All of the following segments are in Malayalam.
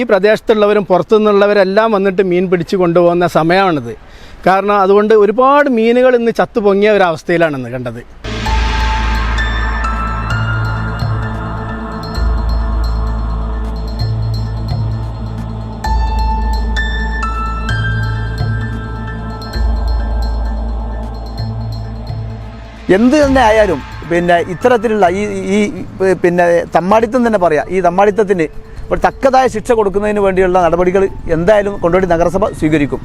ഈ പ്രദേശത്തുള്ളവരും പുറത്തുനിന്നുള്ളവരെല്ലാം വന്നിട്ട് മീൻ പിടിച്ചു കൊണ്ടുപോകുന്ന സമയമാണിത്. കാരണം അതുകൊണ്ട് ഒരുപാട് മീനുകൾ ഇന്ന് ചത്തുപൊങ്ങിയ പൊങ്ങിയ ഒരവസ്ഥയിലാണ് ഇന്ന് കണ്ടത്. എന്ത് തന്നെ ആയാലും പിന്നെ ഇത്തരത്തിലുള്ള ഈ ഈ പിന്നെ തമ്മാടിത്തം തന്നെ പറയാം. ഈ തമ്മാടിത്തത്തിന് ഒരു തക്കതായ ശിക്ഷ കൊടുക്കുന്നതിന് വേണ്ടിയുള്ള നടപടികൾ എന്തായാലും കൊണ്ടുപോയി നഗരസഭ സ്വീകരിക്കും.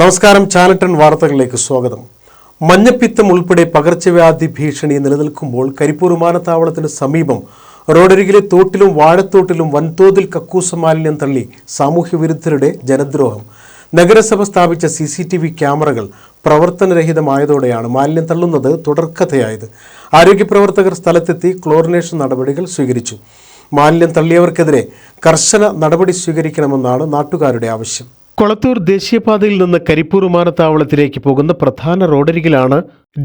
നമസ്കാരം ചാനട്ടൺ വാർത്തകളിലേക്ക് സ്വാഗതം. മഞ്ഞപ്പിത്തം ഉൾപ്പെടെ പകർച്ചവ്യാധി ഭീഷണി നിലനിൽക്കുമ്പോൾ കരിപ്പൂർ വിമാനത്താവളത്തിന് സമീപം റോഡരികിലെ തോട്ടിലും വാഴത്തോട്ടിലും വൻതോതിൽ കക്കൂസ മാലിന്യം തള്ളി സാമൂഹ്യവിരുദ്ധരുടെ ജനദ്രോഹം. നഗരസഭ സ്ഥാപിച്ച സി സി ടി വി ക്യാമറകൾ പ്രവർത്തനരഹിതമായതോടെയാണ് മാലിന്യം തള്ളുന്നത് തുടർക്കഥയായത്. ആരോഗ്യപ്രവർത്തകർ സ്ഥലത്തെത്തി ക്ലോറിനേഷൻ നടപടികൾ സ്വീകരിച്ചു. മാലിന്യം തള്ളിയവർക്കെതിരെ കർശന നടപടി സ്വീകരിക്കണമെന്നാണ് നാട്ടുകാരുടെ ആവശ്യം. കൊളത്തൂർ ദേശീയപാതയിൽ നിന്ന് കരിപ്പൂർ വിമാനത്താവളത്തിലേക്ക് പോകുന്ന പ്രധാന റോഡരികിലാണ്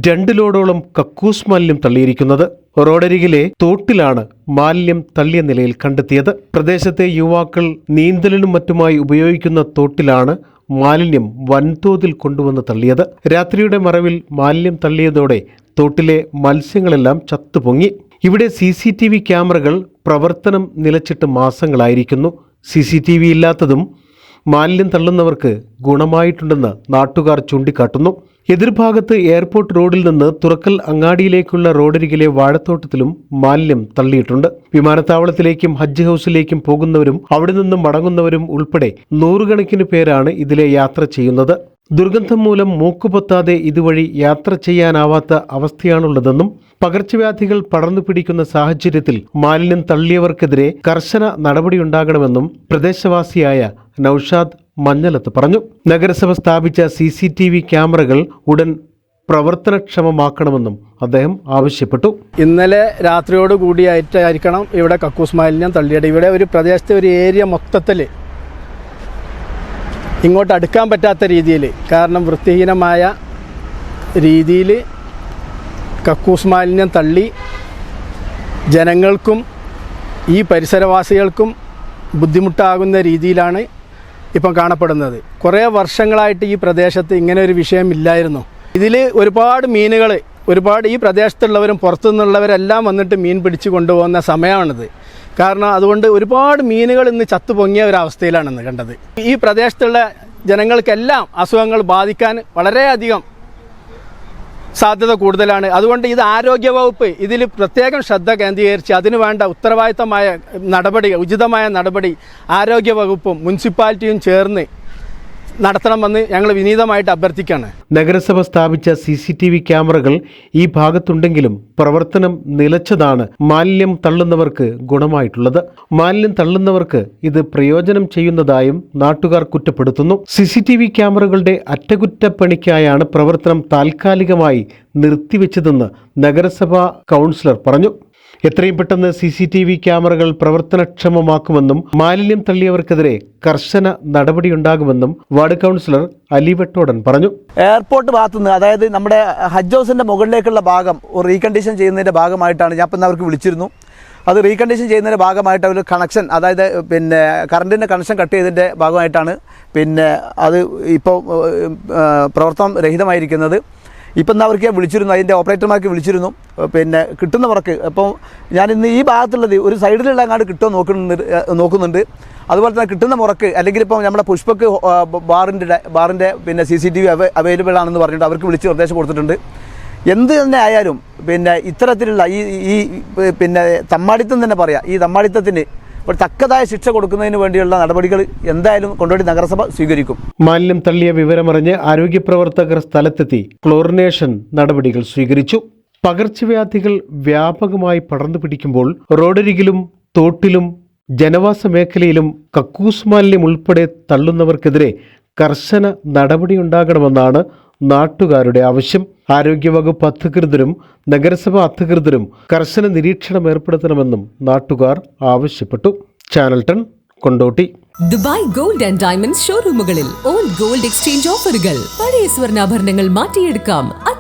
രണ്ട് ലോഡോളം കക്കൂസ് മാലിന്യം തള്ളിയിരിക്കുന്നത്. റോഡരികിലെ തോട്ടിലാണ് മാലിന്യം തള്ളിയ നിലയിൽ കണ്ടെത്തിയത്. പ്രദേശത്തെ യുവാക്കൾ നീന്തലിനും മറ്റുമായി ഉപയോഗിക്കുന്ന തോട്ടിലാണ് മാലിന്യം വൻതോതിൽ കൊണ്ടുവന്ന് തള്ളിയത്. രാത്രിയുടെ മറവിൽ മാലിന്യം തള്ളിയതോടെ തോട്ടിലെ മത്സ്യങ്ങളെല്ലാം ചത്തുപൊങ്ങി. ഇവിടെ സി സി ടി വി ക്യാമറകൾ പ്രവർത്തനം നിലച്ചിട്ട് മാസങ്ങളായിരിക്കുന്നു. സി സി ടി വി ഇല്ലാത്തതും മാലിന്യം തള്ളുന്നവർക്ക് ഗുണമായിട്ടുണ്ടെന്ന് നാട്ടുകാർ ചൂണ്ടിക്കാട്ടുന്നു. എതിർഭാഗത്ത് എയർപോർട്ട് റോഡിൽ നിന്ന് തുറക്കൽ അങ്ങാടിയിലേക്കുള്ള റോഡരികിലെ വാഴത്തോട്ടത്തിലും മാലിന്യം തള്ളിയിട്ടുണ്ട്. വിമാനത്താവളത്തിലേക്കും ഹജ്ജ് ഹൗസിലേക്കും പോകുന്നവരും അവിടെ നിന്നും മടങ്ങുന്നവരും ഉൾപ്പെടെ നൂറുകണക്കിന് പേരാണ് ഇതിലെ യാത്ര ചെയ്യുന്നത്. ദുർഗന്ധം മൂലം മൂക്കുപൊത്താതെ ഇതുവഴി യാത്ര ചെയ്യാനാവാത്ത അവസ്ഥയാണുള്ളതെന്നും പകർച്ചവ്യാധികൾ പടർന്നു പിടിക്കുന്ന സാഹചര്യത്തിൽ മാലിന്യം തള്ളിയവർക്കെതിരെ കർശന നടപടിയുണ്ടാകണമെന്നും പ്രദേശവാസിയായ നൌഷാദ് മഞ്ഞലത്ത് പറഞ്ഞു. നഗരസഭ സ്ഥാപിച്ച സി സി ടി വി ക്യാമറകൾ ഉടൻ പ്രവർത്തനക്ഷമമാക്കണമെന്നും അദ്ദേഹം ആവശ്യപ്പെട്ടു. ഇന്നലെ രാത്രിയോട് കൂടിയായിട്ടായിരിക്കണം ഇവിടെ കക്കൂസ് മാലിന്യം തള്ളിയത്. ഇവിടെ ഒരു പ്രദേശത്തെ ഒരു ഏരിയ മൊത്തത്തിൽ ഇങ്ങോട്ട് അടുക്കാൻ പറ്റാത്ത രീതിയിൽ കാരണം വൃത്തിഹീനമായ രീതിയിൽ കക്കൂസ് മാലിന്യം തള്ളി ജനങ്ങൾക്കും ഈ പരിസരവാസികൾക്കും ബുദ്ധിമുട്ടാകുന്ന രീതിയിലാണ് ഇപ്പം കാണപ്പെടുന്നത്. കുറേ വർഷങ്ങളായിട്ട് ഈ പ്രദേശത്ത് ഇങ്ങനെ ഒരു വിഷയമില്ലായിരുന്നു ഇതിൽ ഒരുപാട് മീനുകൾ ഒരുപാട് ഈ പ്രദേശത്തുള്ളവരും പുറത്തുനിന്നുള്ളവരെല്ലാം വന്നിട്ട് മീൻ പിടിച്ചു കൊണ്ടുപോകുന്ന സമയമാണിത്. കാരണം അതുകൊണ്ട് ഒരുപാട് മീനുകൾ ഇന്ന് ചത്തുപൊങ്ങിയ ഒരവസ്ഥയിലാണ് ഇന്ന് കണ്ടത്. ഈ പ്രദേശത്തുള്ള ജനങ്ങൾക്കെല്ലാം അസുഖങ്ങൾ ബാധിക്കാൻ വളരെയധികം സാധ്യത കൂടുതലാണ്. അതുകൊണ്ട് ഇത് ആരോഗ്യ വകുപ്പ് ഇതിൽ പ്രത്യേകം ശ്രദ്ധ കേന്ദ്രീകരിച്ച് അതിനു വേണ്ട ഉത്തരവാദിത്തമായ നടപടി ഉചിതമായ നടപടി ആരോഗ്യ വകുപ്പും മുനിസിപ്പാലിറ്റിയും ചേർന്ന് നടത്തണമെന്ന് ഞങ്ങൾ വിനീതമായിട്ട് അഭ്യർത്ഥിക്കുകയാണ്. നഗരസഭ സ്ഥാപിച്ച സി സി ടി വി ക്യാമറകൾ ഈ ഭാഗത്തുണ്ടെങ്കിലും പ്രവർത്തനം നിലച്ചതാണ്. മാലിന്യം തള്ളുന്നവർക്ക് ഗുണമായിട്ടുള്ളത്. മാലിന്യം തള്ളുന്നവർക്ക് ഇത് പ്രയോജനം ചെയ്യുന്നതായും നാട്ടുകാർ കുറ്റപ്പെടുത്തുന്നു. സി സി ടി വി ക്യാമറകളുടെ അറ്റകുറ്റപ്പണിക്കായാണ് പ്രവർത്തനം താൽക്കാലികമായി നിർത്തിവെച്ചതെന്ന് നഗരസഭാ കൗൺസിലർ പറഞ്ഞു. എത്രയും പെട്ടെന്ന് സി സി ടി വി ക്യാമറകൾ പ്രവർത്തനക്ഷമമാക്കുമെന്നും മാലിന്യം തള്ളിയവർക്കെതിരെ കർശന നടപടിയുണ്ടാകുമെന്നും വാർഡ് കൗൺസിലർ അലി വെട്ടോടൻ പറഞ്ഞു. എയർപോർട്ട് ഭാഗത്തുനിന്ന് അതായത് നമ്മുടെ ഹജ്ജ് ഹൗസിന്റെ മുകളിലേക്കുള്ള ഭാഗം റീകണ്ടീഷൻ ചെയ്യുന്നതിന്റെ ഭാഗമായിട്ടാണ് ഞാൻ ഇപ്പം അവർക്ക് വിളിച്ചിരുന്നു. അത് റീകണ്ടീഷൻ ചെയ്യുന്നതിന്റെ ഭാഗമായിട്ട് അവർ കണക്ഷൻ അതായത് പിന്നെ കറണ്ടിന്റെ കണക്ഷൻ കട്ട് ചെയ്തതിന്റെ ഭാഗമായിട്ടാണ് പിന്നെ അത് ഇപ്പോൾ പ്രവർത്തനം രഹിതമായിരിക്കുന്നത്. ഇപ്പം ഇന്ന് അവർക്ക് വിളിച്ചിരുന്നു അതിന്റെ ഓപ്പറേറ്റർമാർക്ക് വിളിച്ചിരുന്നു. പിന്നെ കിട്ടുന്ന വർക്ക് അപ്പോൾ ഇന്ന് ഈ ഭാഗത്തുള്ളത് ഒരു സൈഡിലുള്ള അങ്ങാണ്ട് കിട്ടുമോ നോക്കുന്നുണ്ട് നോക്കുന്നുണ്ട്. അതുപോലെ തന്നെ കിട്ടുന്ന മുറക്ക് അല്ലെങ്കിൽ ഇപ്പോൾ നമ്മുടെ പുഷ്പക്ക് ബാറിന്റെ ബാറിന്റെ പിന്നെ C C T V available ആണെന്ന് പറഞ്ഞിട്ട് അവർക്ക് വിളിച്ച് നിർദ്ദേശം കൊടുത്തിട്ടുണ്ട്. എന്ത് തന്നെ ആയാലും പിന്നെ ഇത്തരത്തിലുള്ള ഈ ഈ പിന്നെ തമ്മാടിത്തം തന്നെ പറയാം. ഈ തമ്മാടിത്തത്തിന് ഒരു തക്കതായ ശിക്ഷ കൊടുക്കുന്നതിന് വേണ്ടിയുള്ള നടപടികൾ എന്തായാലും കൊണ്ടുപോയി നഗരസഭ സ്വീകരിക്കും. മാലിന്യം തള്ളിയ വിവരമറിഞ്ഞ് ആരോഗ്യപ്രവർത്തകർ സ്ഥലത്തെത്തി ക്ലോറിനേഷൻ നടപടികൾ സ്വീകരിച്ചു. പകർച്ചവ്യാധികൾ വ്യാപകമായി പടർന്നു പിടിക്കുമ്പോൾ റോഡരികിലും തോട്ടിലും ജനവാസ മേഖലയിലും കക്കൂസ് മാലിന്യം ഉൾപ്പെടെ തള്ളുന്നവർക്കെതിരെ കർശന നടപടിയുണ്ടാകണമെന്നാണ് നാട്ടുകാരുടെ ആവശ്യം. ആരോഗ്യവകുപ്പ് അധികൃതരും നഗരസഭ അധികൃതരും കർശന നിരീക്ഷണം ഏർപ്പെടുത്തണമെന്നും നാട്ടുകാർ ആവശ്യപ്പെട്ടു. Channel ten Kondotty. Dubai gold and diamond ഷോറൂമുകളിൽ old gold exchange ഓഫറുകൾ. പഴയ സ്വർണാഭരണങ്ങൾ മാറ്റിയെടുക്കാം.